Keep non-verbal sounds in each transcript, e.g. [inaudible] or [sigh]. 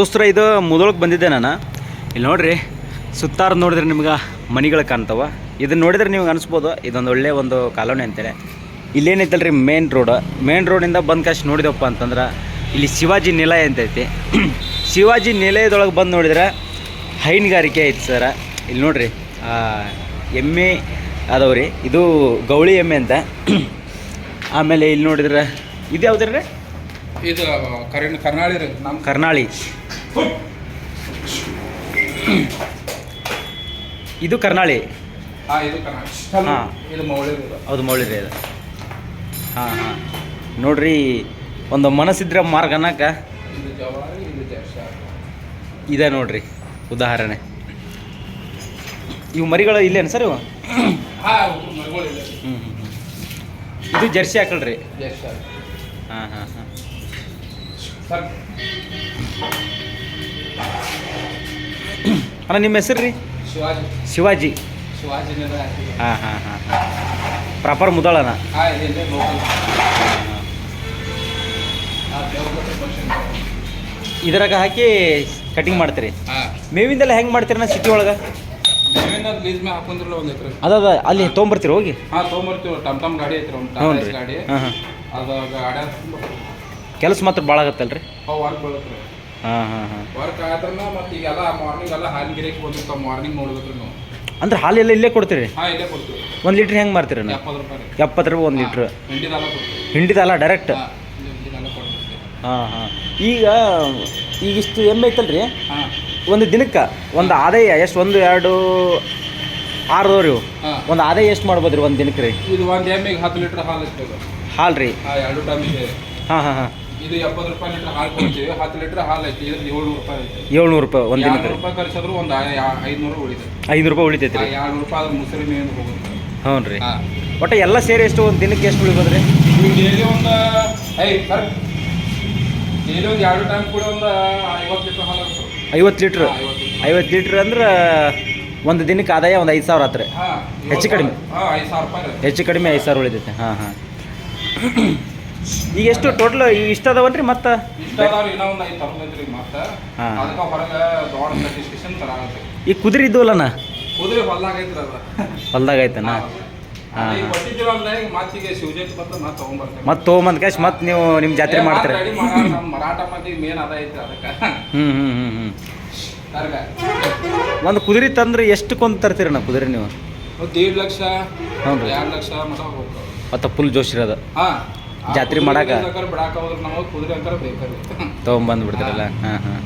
ದೋಸ್ತರ, ಇದು ಮುದೊಳಗೆ ಬಂದಿದ್ದೆ ನಾನು. ಇಲ್ಲಿ ನೋಡ್ರಿ, ಸುತ್ತಾರ ನೋಡಿದ್ರೆ ನಿಮ್ಗೆ ಮನೆಗಳು ಕಾಣ್ತಾವ. ಇದನ್ನ ನೋಡಿದ್ರೆ ನಿಮ್ಗೆ ಅನಿಸ್ಬೋದು, ಇದೊಂದು ಒಳ್ಳೆ ಒಂದು ಕಾಲೋನಿ ಅಂತೇಳಿ ಇಲ್ಲೇನೈತಲ್ರಿ ಮೇನ್ ರೋಡ್ ಮೇನ್ ರೋಡಿಂದ ಬಂದ ಕಾಶ್ ನೋಡಿದಪ್ಪ ಅಂತಂದ್ರೆ, ಇಲ್ಲಿ ಶಿವಾಜಿ ನಿಲಯ ಅಂತೈತಿ. [clears throat] ಶಿವಾಜಿ ನಿಲಯದೊಳಗೆ ಬಂದು ನೋಡಿದ್ರೆ, ಹೈನುಗಾರಿಕೆ ಐತಿ ಸರ. ಇಲ್ಲಿ ನೋಡ್ರಿ ಎಮ್ಮೆ ಅದಾವ್ರಿ. ಇದು ಗೌಳಿ ಎಮ್ಮೆ ಅಂತ. [clears throat] ಆಮೇಲೆ ಇಲ್ಲಿ ನೋಡಿದ್ರೆ ಇದು ಯಾವ್ದ್ರಿ ಇದು ಕರಿನ ಕರ್ನಾಳಿ ರೀ. ನಮ್ಮ ಕರ್ನಾಳಿ. ಇದು ಕರ್ನಾಳಿ. ಹಾಂ ಇದು ಕರ್ನಾಳಿ. ಹಾ. ಇದು ಮೌಳಿ ರೀ ಹೌದು ಮೌಳಿ ರೀ ಅದು ಹಾಂ ಹಾಂ. ನೋಡ್ರಿ ಒಂದು ಮನಸ್ಸಿದ್ರೆ ಮಾರ್ಗ ಅನ್ನಕ ಇದು ನೋಡ್ರಿ ಉದಾಹರಣೆ. ಇವು ಮರಿಗಳು ಇಲ್ಲೇನು ಸರ್ ಇವು? ಹ್ಞೂ ಹ್ಞೂ ಇದು ಜರ್ಸಿ ಹಾಕಲ್ರಿ? ಹಾಂ ಹಾಂ ಹಾಂ. ಸರ್. ಅಣ್ಣ ನಿಮ್ಮ ಹೆಸರು ರೀ? ಶಿವಾಜಿ. ಶಿವಾಜಿ. ಶಿವಾಜಿ ಹಾಂ ಹಾಂ ಹಾಂ ಪ್ರಾಪರ್ ಮುದಳನ ಇದ್ರಾಗ ಹಾಕಿ ಕಟಿಂಗ್ ಮಾಡ್ತೀರಿ? ಮೇವಿಂದೆಲ್ಲ ಹೆಂಗೆ ಮಾಡ್ತೀರಣ್ಣ ಸಿಟಿ ಒಳಗೆ? ಅದ ಅಲ್ಲಿ ತೊಗೊಂಬರ್ತೀರಿ ಹೋಗಿ? ಹಾಂ ತೊಗೊಂಬರ್ತೀವಿ ಟಮ್ ಟಮ್ ಗಾಡಿ ಐತ್ರಿ ಗಾಡಿ. ಅದು ಗಾಡಿ ಕೆಲಸ ಮಾತ್ರ ಭಾಳ ಆಗತ್ತಲ್ರಿ? ವರ್ಕ್ ಹಾಂ ಹಾಂ ಹಾಂ. ವರ್ಕ್ ಆದ್ರನ ಮತ್ತೆ ಈಗೆಲ್ಲ ಮಾರ್ನಿಂಗ್ ಎಲ್ಲ ಹಾಲು ಗಿರಕ್ಕೆ ಬಂದಿರ್ತಾವ ಮಾರ್ನಿಂಗ್ ನೋಡ್ಬೇಕ್ರಿ ನಾವು. ಅಂದ್ರೆ ಹಾಲೆಲ್ಲ ಇಲ್ಲೇ ಕೊಡ್ತೀರಿ? ಹಾಂ ಇಲ್ಲೇ ಕೊಡ್ತೀವಿ. ಒಂದು ಲೀಟ್ರ್ ಹೆಂಗೆ ಮಾರ್ತೀರಿ ನಾವು ಎಪ್ಪತ್ತು ರೂಪಾಯಿ ಎಪ್ಪತ್ತು ರೂಪಾಯಿ ಒಂದು ಲೀಟ್ರ್ ಹಿಂಡಿದೆಲ್ಲ ಕೊಡ್ತೀವಿ. ಹಿಂಡಿದಲ್ಲ ಡೈರೆಕ್ಟ್ ಹಾಂ ಹಾಂ ಈಗ ಈಗ ಇಷ್ಟು ಎಮ್ಮೆ ಐತಲ್ರಿ? ಒಂದು ದಿನಕ್ಕೆ ಒಂದು ಆದಾಯ ಎಷ್ಟು? ಒಂದು ಎರಡು ಆರು ರೀ ಒಂದು ಆದಾಯ ಎಷ್ಟು ಮಾಡ್ಬೋದು ರೀ ಒಂದು ದಿನಕ್ಕೆ ರೀ? ಇದು ಒಂದು ಎಮ್ಮೆಗೆ ಹತ್ತು ಲೀಟ್ರ್ ಹಾಲು ಹಾಲು ರೀ? ಎರಡು ಹಾಂ ಹಾಂ ಹಾಂ. ಇದು ಎಪ್ಪತ್ತು ರೂಪಾಯಿ ಲೀಟರ್ ಹಾಲು ಕೊಡ್ತೀವಿ. ಹತ್ತು ಲೀಟರ್ ಹಾಲು ಐತಿ. ಇದ್ರದ್ದು ಏಳ್ನೂರು ರೂಪಾಯಿ ಐತಿ. ಏಳ್ನೂರು ರೂಪಾಯಿ ಒಂದು ದಿನಕ್ಕೆ ಎರಡ್ನೂರು ರೂಪಾಯಿ ಖರ್ಚಾದ್ರು ಒಂದು ಐದುನೂರು ಉಳಿತೈತಿ. ಐನೂರು ರೂಪಾಯಿ ಉಳಿತೈತಿ ರೀ. ಎರಡು ರೂಪಾಯಿ ಅದ್ರ ಮುಸರಿ ಮೇನ್ ಹೋಗುತ್ತೆ. ಹ್ಞೂ ರೀ. ಹಾಂ. ಒಟ್ಟು ಎಲ್ಲ ಸೇರಿ ಎಷ್ಟು ಒಂದು ದಿನಕ್ಕೆ ಎಷ್ಟು ಉಳಿಬೋದು ರೀ? ಡೈಲಿ ಒಂದು ಐ ಸರ್. ಡೈಲಿ ಒಂದು ಎರಡು ಟೈಮ್ ಕೂಡ ಒಂದು ಐವತ್ತು ಲೀಟ್ರ್ ಹಾಲು ಐವತ್ತು ಲೀಟ್ರ್. ಹಾಂ, ಐವತ್ತು ಲೀಟ್ರ್. ಐವತ್ತು ಲೀಟ್ರ್ ಅಂದ್ರೆ ಒಂದು ದಿನಕ್ಕೆ ಆದಾಯ ಒಂದು ಐದು ಸಾವಿರ ಆತ್ರಿ. ಹಾಂ ಹೆಚ್ಚು ಕಡಿಮೆ? ಹಾಂ ಐದು ಸಾವಿರ ರೂಪಾಯಿ ರೀ ಹೆಚ್ಚು ಕಡಿಮೆ ಐದು ಸಾವಿರ ಉಳಿತೈತೆ. ಹಾಂ ಹಾಂ. ಈಗ ಎಷ್ಟು ಟೋಟಲ್ ಇಷ್ಟ ಅದಾವನ್ರಿ ಮತ್ತು? ಇಷ್ಟ ಅದಾವ್ರಿ ಇನ್ನೂ ಒಂದು ಐದು ತಗೊಂಡೈತ್ರಿ ಮತ್ತೆ. ಹಾ. ಅದಕ್ಕೆ ಹೊರಗೆ ದೊಡ್ಡ ಡಿಸ್ಕಷನ್ ತರಾಗತ್ತೆ ಈ ಕುದುರೆ ಇದ್ವಲ್ಲಣ್ಣ ಕುದುರೆ ಹೊಲ್ದಾಗ ಐತಣ್ಣ. ಈಗ ಈಗ ಮತ್ತೆ ತೊಗೊಂಬಂದ್ ಕ್ಯಾಶ್ ಮತ್ತೆ ನೀವು ನಿಮ್ಮ ಜಾತ್ರೆ ಮಾಡ್ತೀರಿ? ಹ್ಞೂ ಹ್ಞೂ ಹ್ಞೂ ಹ್ಞೂ ಒಂದು ಕುದುರೆ ತಂದ್ರೆ ಎಷ್ಟು ಕೊಂದು ತರ್ತೀರಣ್ಣ ಕುದುರೆ ನೀವು? ದೇಡ್ ಲಕ್ಷ ಹ್ಞೂ ಲಕ್ಷ ಮತ್ತೆ ಫುಲ್ ಜೋಶ್ ಇರೋದು? ಹಾ. ಜಾತ್ರೆ ಮಾಡಾಕ? ನಾವು ಕುದುರೆ ಅಂಕರ ಬೇಕ್ರಿ ತೊಗೊಂಬಂದು ಬಿಡ್ತೀರಲ್ಲ ಹಾಂ ಹಾಂ.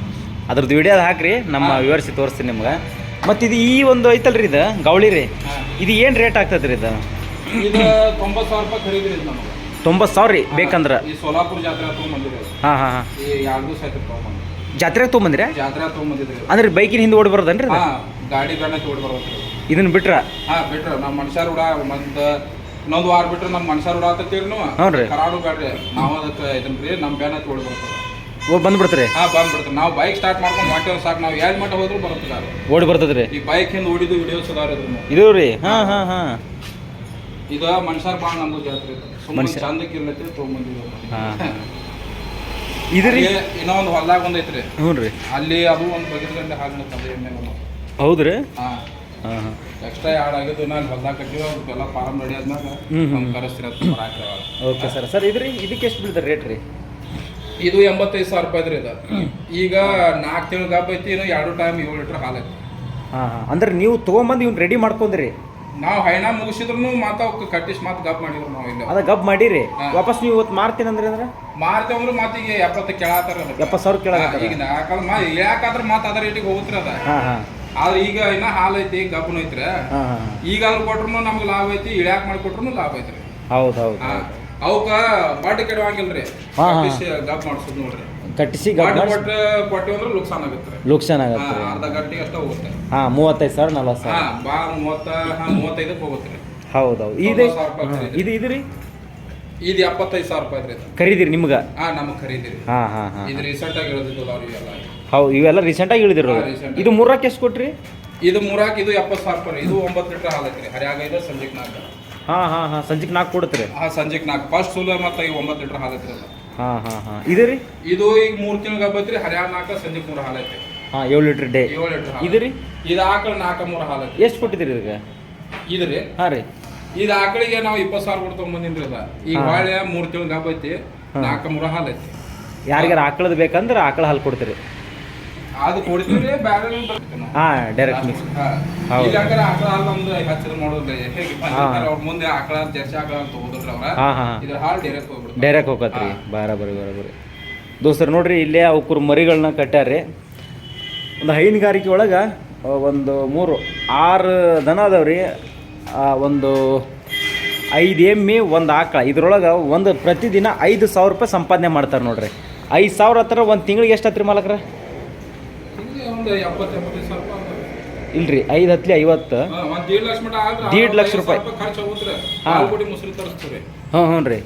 ಅದ್ರದ್ದು ವಿಡಿಯೋದು ಹಾಕ್ರಿ ನಮ್ಮ ವಿವರಿಸಿ ತೋರಿಸ್ತೀನಿ ನಿಮ್ಗೆ. ಮತ್ತು ಇದು ಈ ಒಂದು ಐತಲ್ರಿ ಇದು? ಗೌಳಿ ರೀ. ಇದು ಏನು ರೇಟ್ ಆಗ್ತದೆ ರೀ ಇದು? ಇದು ತೊಂಬತ್ತು ಸಾವಿರ ರೂಪಾಯಿ ಖರೀದಿ ಇದು ನಮಗೆ. ತೊಂಬತ್ತು ಸಾವಿರ ರೀ ಬೇಕಂದ್ರೆ? ಈ ಸೋಲಾಪುರ ಜಾತ್ರೆ ತೊಗೊಂಬಂದಿರಿ ಹಾಂ ಹಾಂ ಹಾಂ. ಈ ಎರಡು ದಿವಸ ಆಯ್ತು ತೊಗೊಂಬಂದು. ಜಾತ್ರೆಗೆ ತೊಗೊಂಬಂದಿರಿ? ಜಾತ್ರೆ ತೊಗೊಂಬಂದಿದ್ರಿ ಅಂದ್ರೆ ಬೈಕಿನ ಹಿಂದೆ ಓಡಿ ಬರೋದನ್ರಿ ಗಾಡಿ ಗಾಡಿ ಓಡಿ ಬರ್ಬೇಕು ಇದನ್ನ ಬಿಟ್ರ? ಹಾ ಬಿಟ್ರ. ನಮ್ಮ ಮನುಷ್ಯರು ಕೂಡ ಒಂದು ಇನ್ನೊಂದು ವಾರ ಬಿಟ್ರೆ ನಮ್ಮ ಮನುಷ್ಯರು ಕೂಡ ಆತತ್ತೀರಿ ನೀವು ಹ್ಞೂ ರೀ ಬೇಡ್ರಿ. ನಾವು ಅದಕ್ಕೆ ಇದನ್ ರೀ ನಮ್ಮ ಬ್ಯಾನ ತೋಡ್ ಬರ್ತದೆ ಓ ಬಂದ್ಬಿಡ್ತೀರಿ? ಹಾ ಬಂದ್ಬಿಡ್ತಾರೆ ನಾವು ಬೈಕ್ ಸ್ಟಾರ್ಟ್ ಮಾಡ್ಕೊಂಡು ಹೊಂಟೇವ್ ಸಾಕು ನಾವು ಎರಡು ಮಟ್ಟ ಹೋದ್ರು ಬರ್ತದೆ ಓಡಿ ಬರ್ತದ್ರಿ? ಈ ಬೈಕ್ ಹಿಂದೆ ಓಡಿದು ವಿಡಿಯೋಸ್ ಇದ್ರನ್ನು ಇದು ರೀ? ಹಾಂ ಹಾಂ. ಹಾಂ ಇದು ಮನುಷ್ಯರು ಭಾಳ ನಮ್ದು ಜಾತ್ರೆ ಸುಮ್ಮನೆ ಚಂದಕ್ಕೆ ಇರ್ಲತ್ತಿ ತೊಗೊಂಬಂದಿವಿ ಹಾಂ. ಇದು ರೀ? ಅಲ್ಲಿ ಇನ್ನೊಂದು ಹೊಲ್ದಾಗ ಒಂದು ಐತ್ರಿ. ಹ್ಞೂ ರೀ ಅಲ್ಲಿ ಅದು ಒಂದು ಬಗೆದ ಗಂಟೆ ಹಾಗೆ ತಂದೆ ಎಣ್ಣೆ ಹೌದ್ರಿ? ಹಾ. ಹಾಂ ಹಾಂ. ಎಕ್ಸ್ಟ್ರಾ ಎರಡು ಆಗಿದ್ದು ನಾನು ಹೊಲ್ದಾಗ ಕಟ್ಟಿವಿ ಅವ್ರಿಗೆಲ್ಲ ಫಾರಮ್ ರೆಡಿ ಆದ್ಮೇಲೆ ಹ್ಮ್, ಹ್ಮ್. ನಮ್ಗೆ ಕರೆಸ್ತೀರ ಅಂತ. ಓಕೆ ಸರ್ ಸರ್ ಇದ್ರಿ ಇದಕ್ಕೆ ಎಷ್ಟು ಬೀಳ್ತಾರೆ ರೇಟ್ ರೀ? ಇದು ಎಂಬತ್ತೈದು ಸಾವಿರ ರೂಪಾಯಿ ಇದ್ರಿ ಇದು. ಈಗ ನಾಲ್ಕು ತಿಂಗಳ ಗಬ್ ಐತಿ ಇನ್ನು ಎರಡು ಟೈಮ್ ಏಳು ಲೀಟ್ರ್ ಹಾಲು ಐತಿ. ಹಾಂ ಹಾಂ. ಅಂದ್ರೆ ನೀವು ತೊಗೊಂಬಂದು ಇವ್ನು ರೆಡಿ ಮಾಡ್ಕೊಂಡ್ರಿ? ನಾವು ಹೈನಾ ಮುಗಿಸಿದ್ರು ಮತ್ತೆ ಕಟ್ಟಿಸ್ ಕಟ್ಟಿಸಿ ಮತ್ತೆ ಗಪ್ ಮಾಡಿದ್ರು ನಾವು ಇಲ್ಲ. ಅದ ಗಬ್ ಮಾಡಿರಿ? ಹಾ. ವಾಪಸ್ ನೀವು ಇವತ್ತು ಮಾರ್ತೀನಿ ಅಂದ್ರೆ ಅಂದ್ರೆ? ಮಾರ್ತೇವಂದ್ರೆ ಮತ್ತೆ ಮಾತಿಗೆ ಎಪ್ಪತ್ತು ಕೆಳಾತಾರ ಎಪ್ಪತ್ತು ಸಾವಿರ ಕೆಳಗೆ ಈಗ ಯಾಕಂದ್ರೆ ಮಾ ಇಳ್ಯಾಕಾದ್ರೆ ಮತ್ತೆ ಅದ ರೇಟಿಗೆ ಹೋಗುತ್ತೆ ಅದ ಹಾಂ ಹಾಂ. ಆದ್ರೆ ಈಗ ಇನ್ನ ಹಾಲು ಐತಿ ಗಬ್ಬನು ಐತ್ರಿ. ಈಗ ಅಲ್ಲಿ ಕೊಟ್ರು ನಮ್ಗೆ ಲಾಭ ಐತಿ ಇಳ್ಯಾಕ್ ಮಾಡಿ ಕೊಟ್ರು ಲಾಭ ಐತ್ರಿ. ಹೌದು ಹೌದು. ಅವಕ್ಕ ಬಾಟಿ ಕೆಡವಂಗಿಲ್ರಿ ಗಪ್ ಮಾಡ್ಸೋದು ನೋಡ್ರಿ. ಕಟ್ಟಿಸಿ ಲುಕ್ಸಾನ್ ಆಗುತ್ತೆ ಲುಕ್ಸಾನ್ ಆಗುತ್ತೆ ಅರ್ಧ ಗಂಟೆಗೆ ಅಷ್ಟ ಹೋಗುತ್ತೆ. ಹಾ ಮೂವತ್ತೈದು ಸಾವಿರ ನಲ್ವತ್ತು ಸಾವಿರ. ಬಾ ಮೂವತ್ತ ಹಾ ಮೂವತ್ತೈದಕ್ಕೆ ಹೋಗುತ್ತೆ. ರೀ ಹೌದು. ಹೌದು ಇದು ಇದ್ರಿ ಇದು ಇದು ಇದು ಎಪ್ಪತ್ತೈದು ಸಾವಿರ ರೂಪಾಯಿ ಇದು. ಖರೀದಿರಿ ನಿಮ್ಗೆ? ಹಾ ನಮಗೆ ಖರೀದಿರಿ. ಹಾ ಹಾ ಹಾ. ಇದು ರೀಸೆಂಟ್ ಆಗಿ ಇಳಿದಿದ್ದು ಅವ್ರಿಗೆಲ್ಲ ಹೌದು ಇವೆಲ್ಲ ರೀಸೆಂಟಾಗಿ ಇಳಿದಿರೋದು. ಹಾ, recent ಆಗಿ. ಇದು ಮೂರಕ್ಕೆ ಎಷ್ಟು ಕೊಟ್ರಿ? ಇದು ಮೂರಕ್ಕೆ ಇದು ಎಪ್ಪತ್ತು ಸಾವಿರ ರೂಪಾಯಿ ಇದು ಒಂಬತ್ತು ಲೀಟರ್ ಹಾಲು ಐತ್ರಿ ಹರಿಯಾಗ ಇದೆ ಸಂಜೆಗೆ ನಾಲ್ಕು. ಹಾಂ ಹಾಂ ಹಾಂ ಸಂಜೆಗೆ ನಾಲ್ಕು ಕೊಡ್ತೀರಿ ಹಾ ಸಂಜೆಗೆ ನಾಲ್ಕು. ಫಸ್ಟ್ ಸುಲ ಮತ್ತು ಈ ಒಂಬತ್ತು ಲೀಟರ್ ಹಾಲು ಐತ್ರಿ ಅದು. ಹಾಂ ಹಾಂ ಹಾಂ. ಇದು ರೀ? ಇದು ಈಗ ಮೂರು ತಿಂಗಳ ಗಬ್ಬತ್ರಿ ಹರಿಯಾಣ ನಾಲ್ಕು ಸಂಜೆ ಮೂರ್ ಹಾಲ್ ಐತಿ ಹಾಂ ಏಳು ಲೀಟ್ರ್ ಡೇ. ಏಳು ಲೀಟರ್ ಇದು ರೀ? ಇದು ಆಕಳ ನಾಲ್ಕು ಮೂರು ಹಾಲ್ ಐತಿ ಎಷ್ಟು ಕೊಟ್ಟಿದ್ದೀರಿ ಇದಕ್ಕೆ? ಇದ್ರಿ ಹಾಂ ರೀ. ಇದು ಆಕಳಿಗೆ ನಾವು ಇಪ್ಪತ್ತು ಸಾವಿರ ಕೊಡ್ತಾ ಬಂದಿನ್ರಿ ಅದ. ಈಗ ಹಾ. ಮೂರು ಮೂರ್ ತಿಂಗಳ ಗಬ್ಬ ಐತಿ ಹಾ. ನಾಲ್ಕ ಮೂರ ಹಾಲ್ ಐತಿ ಯಾರಿಗಾರ ಆಕಳದ ಬೇಕಂದ್ರೆ ಆಕಳ ಹಾಲು ಕೊಡ್ತೀರಿ. ಅದು ಕೊಡ್ತೀವಿ ಬ್ಯಾರೆ ಹಾ ಡೈರೆಕ್ಟ್ ಮಿಕ್ಸ್ ಹೌದು. ಇಲ್ಲಿ ಯಾಕಂದ್ರೆ ಆಕಳ ಹಾಲು ನಮ್ದು ಹಚ್ಚಿದ ಮಾಡೋದ್ರಿ ಹೇಗೆ? ಅವ್ರ ಮುಂದೆ ಆಕಳ ಜರ್ಸಿ ಆಕಳ ಅಂತ ಹೋದ್ರಿ ಅವ್ರ? ಹಾಂ ಹಾ ಇದ್ರ ಹಾಲು ಡೈರೆಕ್ಟ್ ಹೋಗ್ಬಿಡ್ತಾರೆ ಡೈರೆಕ್ಟ್ ಹೋಗತ್ರಿ. ಬರಬರಿ ಬರಬರಿ. ದೋಸ್ತರು ನೋಡ್ರಿ ಇಲ್ಲೇ ಅವಕ್ಕರು ಮರಿಗಳನ್ನ ಕಟ್ಟಾರ್ರಿ ಒಂದು ಹೈನುಗಾರಿಕೆ ಒಳಗೆ ಒಂದು ಮೂರು ಆರು ದನ ಅದಾವ್ರಿ. ಒಂದು ಐದು ಎಮ್ಮೆ ಒಂದು ಆಕಳ. ಇದ್ರೊಳಗೆ ಒಂದು ಪ್ರತಿದಿನ ಐದು ಸಾವಿರ ರೂಪಾಯಿ ಸಂಪಾದನೆ ಮಾಡ್ತಾರೆ ನೋಡ್ರಿ. ಐದು ಸಾವಿರ ಹತ್ರ ಒಂದು ತಿಂಗಳಿಗೆ ಎಷ್ಟು ಹತ್ರಿ ಮಾಲಕ್ರ ಇಲ್ಲಿ ಒಂದು ಎಪ್ಪತ್ತು ಎಪ್ಪತ್ತೈದು ಸಾವಿರ ರೂಪಾಯಿ ಇಲ್ರಿ ಐದು ಹತ್ಲಿ ಐವತ್ತು. ದೀಡ್ ಲಕ್ಷ ರೂಪಾಯಿ. ಹಾಂ. ಹ್ಞೂ ಹ್ಞೂ ರೀ.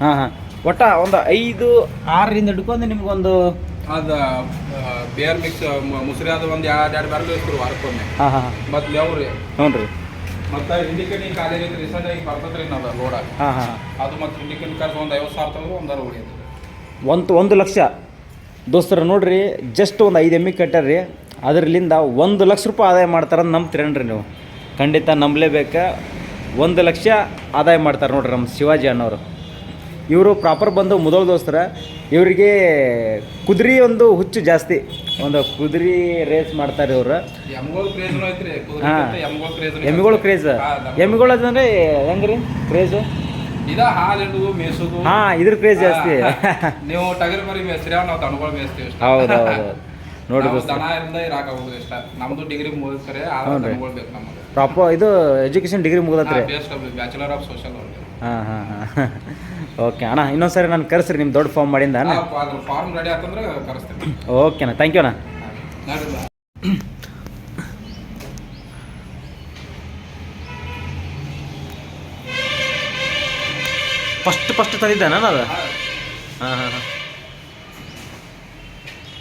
ಹಾಂ [clears throat] ಹಾಂ. ಒಟ್ಟ ಒಂದು ಐದು ಆರರಿಂದ ಹಿಡ್ಕೊಂಡು ನಿಮ್ಗೊಂದು ಅದು ಬೇರ್ ಮಿಕ್ಸ್ ಮುಸ್ರಿ ಅದು ಒಂದು ಎರಡು ಎರಡು ಬ್ಯಾರಲ್ ಇಸ್ತೀವಿ ವಾರಕ್ಕೊಮ್ಮೆ. ಹಾಂ ಹಾಂ ಮತ್ತೆ ಲೇವ್ರಿ ಹ್ಞೂ ರೀ. ಮತ್ತೆ ಹಿಂಡಿಕಣಿ ಕಾಲೇಜ್ ಐತಿ ರೀಸೆಂಟ್ ಆಗಿ ಬರ್ತದ್ರಿ ನಾವು ರೋಡ ಹಾಂ ಹಾಂ ಅದು ಮತ್ತು ಹಿಂಡಿಕಣಿ ಖರ್ಚು ಒಂದು ಐವತ್ತು ಸಾವಿರ ತಗೊಂಡು ಒಂದು ಉಳಿಯೋದು ಒಂದು ಒಂದು ಲಕ್ಷ. ದೋಸ್ತರು ನೋಡಿರಿ ಜಸ್ಟ್ ಒಂದು ಐದು ಎಮ್ಮಿ ಕಟ್ಟಾರ್ರಿ ಅದರಲ್ಲಿಂದ ಒಂದು ಲಕ್ಷ ರೂಪಾಯಿ ಆದಾಯ ಮಾಡ್ತಾರಂತ ನಂಬ್ತೀರೇನ್ರಿ ನೀವು? ಖಂಡಿತ ನಂಬಲೇಬೇಕು. ಒಂದು ಲಕ್ಷ ಆದಾಯ ಮಾಡ್ತಾರೆ ನೋಡ್ರಿ ನಮ್ಮ ಶಿವಾಜಿ ಅನ್ನೋರು ಇವರು ಪ್ರಾಪರ್ ಬಂದು ಮೊದಲು ದೋಸ್ತರ. ಇವರಿಗೆ ಕುದುರೆ ಒಂದು ಹುಚ್ಚು ಜಾಸ್ತಿ. ಒಂದು ಕುದುರೆ ರೇಸ್ ಮಾಡ್ತಾರೆ ಇವರು. ಹಾಂ. ಎಮ್ಮಿಗಳು ಕ್ರೇಜ್ ಎಮ್ಮಿಗಳು ಅದಂದ್ರೆ ಹೆಂಗ್ರಿ? ಕ್ರೇಜು ಇದ ಹಾಲು ಹಿಡಿದು ಮೇಸೋದು ಹಾಂ ಇದ್ರ ಕ್ರೇಜ್ ಜಾಸ್ತಿ. ನೀವು ಟಗರ್ ಮರಿ ಮೇಸ್ರಿ ನಾವು ದನಗಳು ಮೇಸ್ತೀವಿ ಹೌದು ಹೌದು ನೋಡಿ ದನ ಇಂದ ಇರಾಕ ಹೋಗುದು ಇಷ್ಟ. ನಮ್ದು ಡಿಗ್ರಿ ಮುಗಿಸ್ತಾರೆ ಆ. ದನಗಳು ಬೇಕು ನಮಗೆ. ಪ್ರಾಪರ್ ಇದು ಎಜುಕೇಶನ್ ಡಿಗ್ರಿ ಮುಗಿದತ್ರಿ? ಬ್ಯಾಚುಲರ್ ಆಫ್ ಸೋಷಿಯಲ್ ವರ್ಕ್ ಹಾಂ ಹಾಂ ಹಾಂ. ಓಕೆ ಅಣ್ಣ ಇನ್ನೊಂದು ಸರಿ ನಾನು ಕರೆಸ್ರಿ ನಿಮ್ಮ ದೊಡ್ಡ ಫಾರ್ಮ್ ಮಾಡಿಂದ ಫಾರ್ಮ್ ರೆಡಿ ಆತಂದ್ರೆ ಕರೆಸ್ತೀನಿ. ಓಕೆ ಅಣ್ಣ. ಥ್ಯಾಂಕ್ ಯು ಅಣ್ಣ. ಫಸ್ಟ್ ಫಸ್ಟ್ ತಂದಿದ್ದಾನ ಅದು? ಹಾಂ ಹಾಂ ಹಾಂ.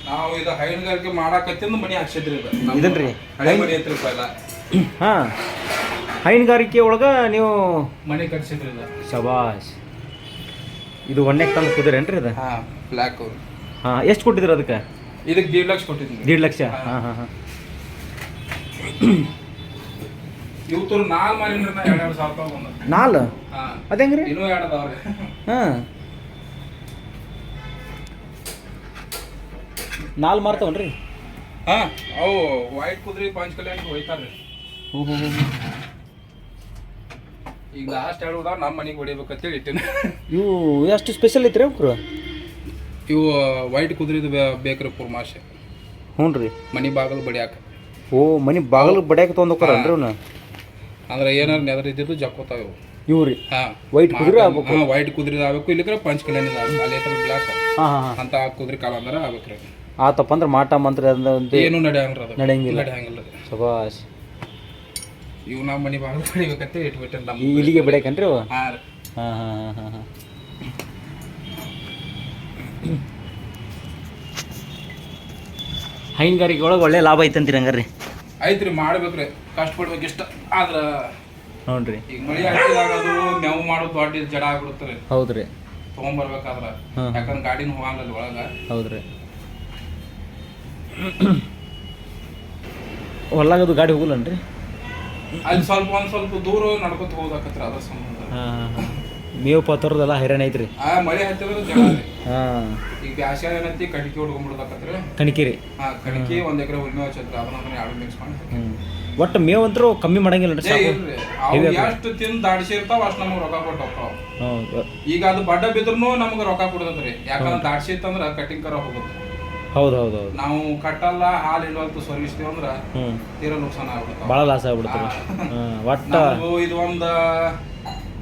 ನಾವು ಇದು ಹೈನುಗಾರಿಕೆ ಮಾಡಾಕತ್ತಿಂದ ಮನಿ ಹಾಕ್ಸಿದ್ರಿ ಇದನ್ರಿ? ಹಳೆ ಮನಿ ಐತ್ರಿ ಪೈಲ ಹಾಂ. ಹೈನುಗಾರಿಕೆ ಒಳಗೆ ನೀವು ಮನಿ ಕಟ್ಸಿದ್ರಿ ಇದು. ಶಬಾಷ್. ಇದು ಒಣ್ಣೆಗೆ ತಂದು ಕುದಿರೇನ್ರಿ ಇದು? ಹಾ ಬ್ಲ್ಯಾಕ್ ಹಾಂ ಎಷ್ಟು ಕೊಟ್ಟಿದ್ರು ಅದಕ್ಕೆ? ಇದಕ್ಕೆ ದೀಡ್ ಲಕ್ಷ ಕೊಟ್ಟಿದ್ದೀನಿ ದೀಡ್ ಲಕ್ಷ? ಹಾಂ. ಹಾಂ ಹಾಂ. ಇವತ್ತು ನಾಲ್ ಮನೆ ಎರಡು ಸಾವಿರ ರೂಪಾಯಿ ಬಂದ ನಾಲ್? ಅದೇಂಗ್ರಿ? ಇನ್ನೂ ಎರಡು ಅದಾವ್ರಿ. ಹಾಂ. ನಾಲ್ ಮಾರ್ತಾವನ್ರಿ? ಹಾ ಅವು ವೈಟ್ ಕುದ್ರಿ ಪಂಚ್ ಕಲ್ಯಾಣ ಹೋಯ್ತಾರ್ರಿ. ಹ್ಞೂ ಹ್ಞೂ ಹ್ಞೂ ಈಗ ಲಾಸ್ಟ್ ಎರಡು ಉದಾರ ನಮ್ಮ ಮನೆಗೆ ಹೊಡಿಬೇಕಂತೇಳಿ ಇಟ್ಟಿನ. ಇವು ಎಷ್ಟು ಸ್ಪೆಷಲ್ ಐತ್ರಿ ಅವ್ರು ಇವು ವೈಟ್ ಕುದ್ರಿದು ಬೇಕ್ರಿ ಕುರ್ಮಾಶೆ ಹ್ಞೂ ರೀ ಮನಿ ಬಾಗಲ್ ಬಡಿಯಾಕ. ಓ ಮನೆ ಬಾಗಿಲು ಬಡಿಯಾಕ ತೊಗೊಂಡೋಕ್ಕಾರನ್ರಿ ಅವ್ನ? ಅಂದ್ರೆ ಏನಾರ ನೆದರ್ ಇದ್ದಿದ್ದು ಜಕ್ಕೋತಾವೆ ಇವು ಇವು ರೀ? ಹಾಂ. ವೈಟ್ ಕುದುರೆ ಆಗ್ಬೇಕು? ಹಾಂ ವೈಟ್ ಕುದುರೆ ಆಗ್ಬೇಕು ಇಲ್ಲಿಕ್ರೆ ಪಂಚ್ ಕಲ್ಯಾಣ ಅಲ್ಲಿ ಹತ್ರ ಬ್ಲ್ಯಾಕ್ ಹಾಂ ಹಾಂ ಹಾಂ. ಅಂತ ಕುದುರೆ ಕಾಲ ಅಂದ್ರೆ ಆಗ್ಬೇಕ್ರಿ ಆತಪ್ಪ ಅಂದ್ರೆ ಮಾಟ ಮಂತ್ರ ಏನು ನಡೆಯಂಗ್ರಿ ಅದು. ನಡೆಯಂಗಿಲ್ಲ. ನಡೆಯಂಗಿಲ್ಲ ರೀ. ಶಬಾಷ್. ಇವು ನಮ್ಮ ಮನಿ ಬಾಗಲ್ ಬಡಿಬೇಕಂತ ಇಟ್ಬಿಟ್ಟೆ ನಮ್ಮ ಇಲ್ಲಿಗೆ ಬಡಿಯಾಕನ್ರಿ ಅವ ಹಾ ರೀ. ಹಾಂ ಹಾಂ ಹಾಂ ಹಾಂ ಹೈನುಗಾರಿಕೆ ಒಳಗೆ ಒಳ್ಳೆ ಲಾಭ ಐತಂತೀರಿ ಹಂಗಾರೆ ಐತ್ರಿ ಮಾಡ್ಬೇಕ್ರಿ. ಕಷ್ಟ ಪಡ್ಬೇಕು ಇಷ್ಟ. ಆದ್ರ ನೋಡ್ರಿ ಈಗ ಮಳಿ ಹಾಕಿದಾಗ ನೆವು ಮೇವು ಮಾಡೋದು ದೊಡ್ಡ ಜಡ ಆಗ್ಬಿಡುತ್ತೆ ಹೌದ್ರಿ. ತೊಗೊಂಬರ್ಬೇಕಾದ್ರ. ಹಾ. ಯಾಕಂದ್ರೆ ಗಾಡಿನ ಹೋಗಲ್ಲ ಒಳಗ ಹೌದ್ರಿ. ಹೊಲ್ಲಾಗದು ಗಾಡಿ ಹೋಗಲ್ಲನ್ರಿ? ಅಲ್ಲಿ ಸ್ವಲ್ಪ ಒಂದ್ ಸ್ವಲ್ಪ ದೂರ ನಡ್ಕೊತ ಹೋದಾಕತ್ರ ಅದ್ರ ಸಂಬಂಧ. ಹಾಂ. ಮೇವು ಪತ್ತರದೆಲ್ಲ ಹೈರಾಣ ಐತ್ರಿ. ಆ ಮಳೆ ಹತ್ತಿದ್ರೆ ಜಡ ರೀ. ಹಾಂ. ಈಗ ಬ್ಯಾಸ್ಗ್ಯಾಗ ಏನಂತಿ ಕಡಿಕೆ ಹೊಡ್ಕೊಂಡ್ಬಿಡ್ದಾಕತ್ರಿ ಕಣಿಕಿರಿ ಹಾ ಕಣಕಿ ಒಂದ್ ಎಕರೆ ಉಳ್ಮೆ ಹಚ್ಚತ್ರಿ ಅದನ್ನ ಎರಡು ಮಿಕ್ಸ್ ಮಾಡಿ. ಹ್ಞೂ ಒಟ್ಟು ಮೇವು ಅಂತರೂ ಕಮ್ಮಿ ಮಾಡಂಗಿಲ್ಲ ಏ, ಸಾಕು. ಇಲ್ರಿ. ಅವು ಎಷ್ಟು ತಿಂದು ದಾಡ್ಸಿರ್ತಾವ ಅಷ್ಟು ನಮ್ಗೆ ರೊಕ್ಕ ಕೊಟ್ಟು ಹೋಗ್ತಾವ ಹೌದು. ಈಗ ಅದು ಬಡ್ಡ ಬಿದ್ರೂ ನಮ್ಗೆ ರೊಕ್ಕ ಕೊಡ್ತದ್ರಿ. ಯಾಕಂದ್ರೆ ದಾಡ್ಸಿತ್ತಂದ್ರ ಕಟಿಂಗ್ ಕರ ಹೋಗುತ್ತೆ ಹೌದು ಹೌದು ಹೌದು. ನಾವು ಕಟ್ಟಲ್ಲ ಹಾಲು ಇಲ್ವಂತ ಸರ್ವಿಸ್ತೀವಿ ಅಂದ್ರ ಹ್ಞೂ ತೀರಾ ನುಕ್ಸಾನ ಆಗ್ಬಿಡ್ತಾವ. ಭಾಳ ಲಾಸ್ ಆಗ್ಬಿಡ್ತಾರೆ ಹಾಂ ಒಟ್ಟು ನಮಗೂ ಇದು ಒಂದು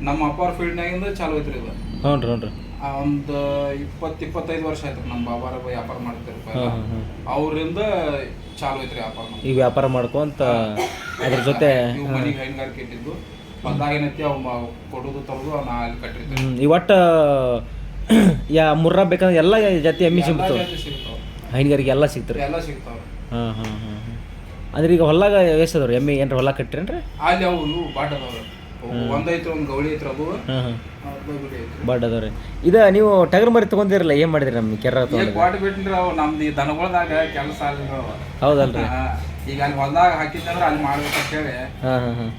ನಮ್ಮ ಅಪ್ಪಾರ ಫೀಲ್ಡ್ನಾಗಿಂದ ಚಾಲು ಐತ್ರಿ ಇದು ಹ್ಞೂ ರೀ ಹ್ಞೂ ರೀ ಒಂದು ಇಪ್ಪತ್ತು ಇಪ್ಪತ್ತೈದು ವರ್ಷ ಆಯ್ತು ನಮ್ಮ ಬಾಬಾರ ವ್ಯಾಪಾರ ಹಾಂ ಅವರಿಂದ ಚಾಲು ಐತ್ರಿ ವ್ಯಾಪಾರ ಈ ವ್ಯಾಪಾರ ಮಾಡ್ಕೊಂತ ಅದ್ರ ಜೊತೆ ಇವ್ ಮನಿಗೆ ಹೈನುಗಾರಿಕೆ ಇಟ್ಟಿದ್ದು ಬಂದಾಗ ಏನೈತಿ ಅವ್ ಮ- ಕೊಡೋದು ತರೋದು ನಾ ಅಲ್ಲಿ ಕಟ್ಟಿರ್ತೀನಿ ಹ್ಮ್, ಈ ಒಟ್ಟು [clears throat] ಯಾ ಮುರ್ರಾ ಬೇಕಂದ್ರೆ ಎಲ್ಲ ಜಾತಿ ಎಮ್ಮಿ ಸಿಗ್ತಾವ. ಸಿಗ್ತಾವ ಹೈನುಗಾರಿಕೆ ಎಲ್ಲ ಸಿಗ್ತಾರೆ. ಎಲ್ಲ ಸಿಗ್ತಾವ. ಹಾಂ ಹಾಂ ಹಾಂ ಅಂದ್ರೆ ಈಗ ಹೊಲ್ಲಾಗ ಎಷ್ಟು ಅದಾವ್ರಿ? ಎಮ್ಮಿ ಏನ್ರ ಹೊಲ ಕಟ್ಟಿರೇನ್ರಿ? ಅಲ್ಲಿ ಅವು ಇವು ಬಾಟ್ ಒಂದ್ ಒಂದು ಗೌಳಿ ಐತ್ರ ಅದು ಅರ್ಧ ಐತ್ರಿ ಬಡ್ ಅದಾವ್ರಿ. ಇದು ನೀವು ಟಗರ್ ಮರಿ ತಗೊಂಡಿರಲ್ಲ ಏನು ಮಾಡಿದ್ರಿ ನಮ್ಗೆ ಕೆರ ಈಗ ಕ್ವಾಟ್ ಬಿಟ್ರಿ ಅವು ನಮ್ದು ಈ ದನಗೊಳದಾಗ ಕೆಲಸ ಆಗಿಲ್ಲ ಅವ. ಹೌದಲ್ರಿ. ಹಾ, ಈಗ ಅಲ್ಲಿ ಹೊಲ್ದಾಗ ಹಾಕಿದ್ದಂದ್ರ ಅಲ್ಲಿ ಮಾಡ್ಬೇಕಂತ ಹೇಳಿ ಹಾಂ ಹಾಂ ಹಾಂ.